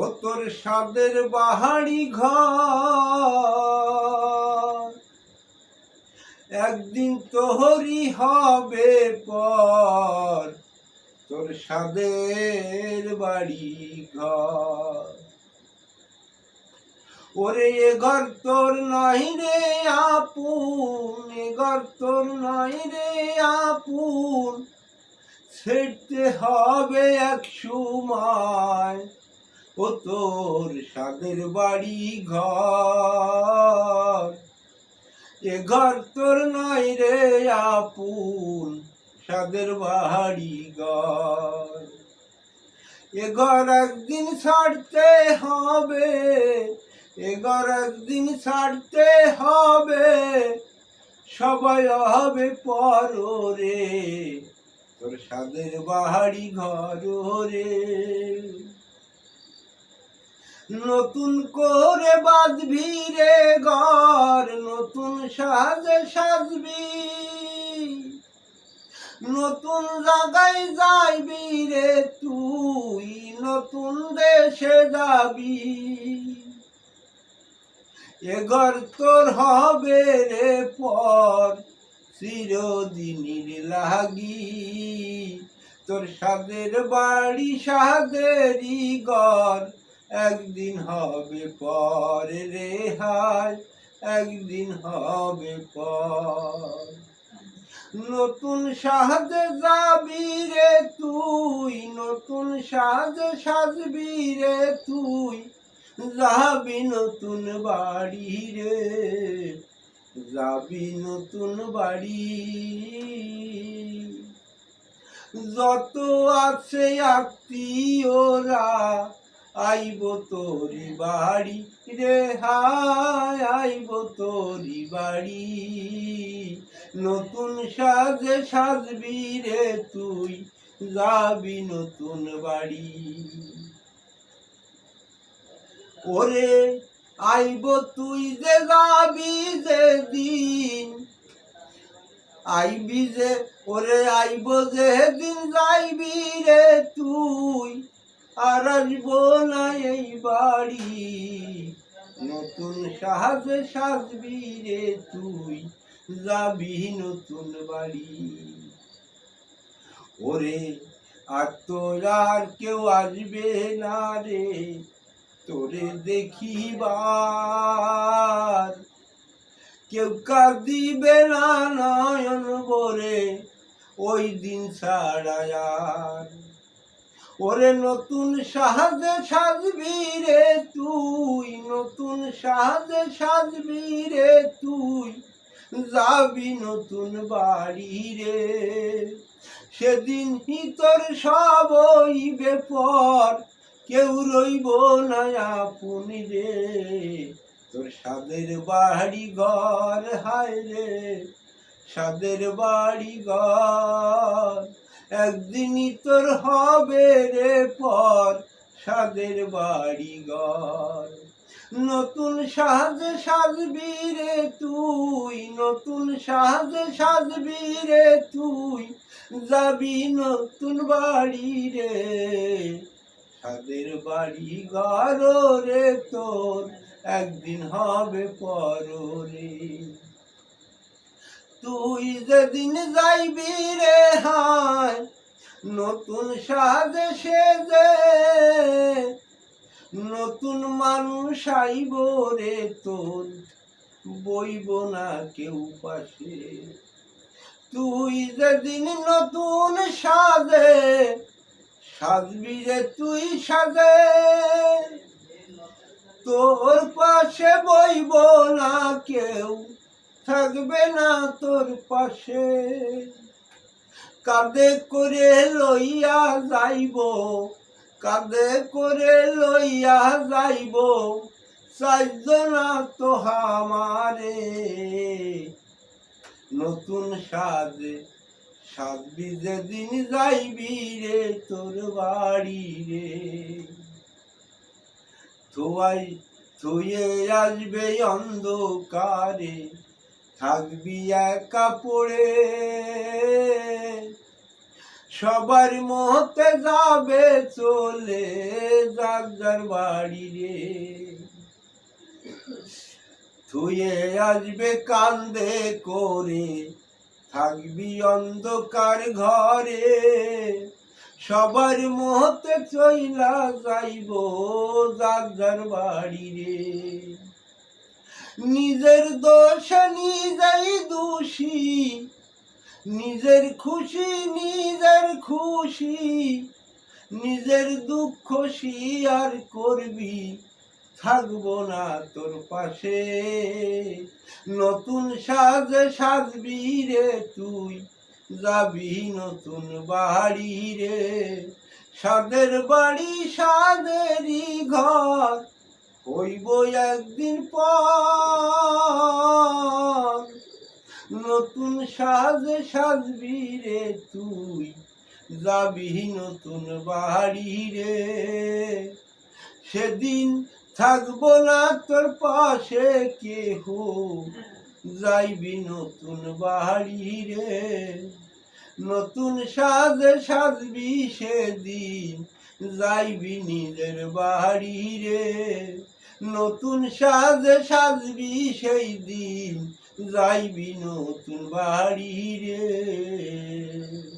ও তোর সাদের বাহারি ঘর। একদিন তোহরি হবে পর তোর সাদের বাড়ি ঘর। ওরে এ ঘর তোর নাই রে আপুন, এ ঘর তোর নাই রে আপুন। ছেড়তে হবে এক সময় ও তোর সাদের বাড়ি ঘর। এ ঘর তোর নাই রে আপুন সাদের বাড়ি ঘর। এ ঘর একদিন ছাড়তে হবে, এ ঘর একদিন ছাড়তে হবে, সবাই হবে পর রে তোর সাদের বাহারি ঘর রে নতুন করে বাঁধবি রে ঘর, নতুন সাজে সাজবি। নতুন জায়গায় যাইবি রে তুই, নতুন দেশে যাবি। এ ঘর তোর হবে রে পর, চিরদিনের লাগি। তোর সাদের বাড়ি সাদেরই ঘর একদিন হবে পর রে হায় একদিন হবে পর। নতুন সাজে যাবি রে তুই, নতুন সাজে সাজবি রে তুই, যাবি নতুন বাড়ি রে, যাবি নতুন বাড়ি। যত আছে আত্মীয়রা আইব তোরি বাড়ি রে, হায়, আইব তোরি বাড়ি। নতুন সাজে সাজবি রে তুই, যাবি নতুন বাড়ি। ওরে, আইব তুই যে যাবি যে দিন, আইবি যে, ওরে, আইব যে দিন যাইবি রে তুই। আর আসব না এই বাড়ি। নতুন সাজে সাজবি রে তুই যাবি নতুন বাড়ি। ওরে, আর তোর আর কেউ আসবে না রে, তোরে দেখিবার। কেউ কাঁদিবে না নয়ন বরে ওই দিন ছাড়া আর ওরে নতুন সাহায্যে সাজবি রে তুই, নতুন সাহায্যে সাজবি রে তুই, যাবি নতুন বাড়ি রে। সেদিন হি তোর সব হইবে পর কেউ রইব না আপনি রে। তোর সাদের বাড়ি ঘর হায় রে, সাদের বাড়ি ঘর। একদিনই তোর হবে রে পর সাদের বাড়ি ঘর নতুন সাজে সাজবি রে তুই, নতুন সাজে সাজবি রে তুই, যাবি নতুন বাড়ি রে। সাদের বাড়ি ঘর রে তোর, একদিন হবে পর রে। তুই যেদিন যাইবি রে হায় নতুন সাজে সেজে, নতুন মানুষ আইব রে তোর, বইব না কেউ পাশে। তুই যেদিন নতুন সাজে, সাজবি রে তুই সাজে। তোর পাশে বইব না কেউ, থাকবে না তোর পাশে। কাঁধে করে লইয়া যাইব, কাঁধে করে লইয়া যাইব চাইজ না তো আমারে নতুন সাজে সাজবি যেদিন যাইবি রে তোর বাড়ি রে। থুয়াই, থুয়ে আসবে অন্ধকারে। থাকবি একা পড়ে সবার মতে যাবে চলে যার বাড়ি রে। থুয়ে আসবে, কান্দে করে থাকবি অন্ধকার ঘরে। সবার মতে চইলা যাইব যার বাড়ি রে। নিজের দোষ নিজেই দোষী। নিজের খুশি নিজের খুশি। নিজের দুঃখ আর করবি। থাকব না তোর পাশে। নতুন সাজে সাজবি রে তুই। যাবি নতুন বাড়ি রে। সাদের বাড়ি, সাদেরই ঘর। হইব একদিন পর নতুন সাজে সাজবি রে তুই, যাবি নতুন বাড়ি রে। সেদিন থাকব না তোর পাশে কেহ, যাইবি নতুন বাড়ি রে। নতুন সাজে সাজবি সেদিন, যাইবি নিজের বাড়ি রে। নতুন সাজ সাজবি সেই দিন যাইবি নতুন বাড়ি রে।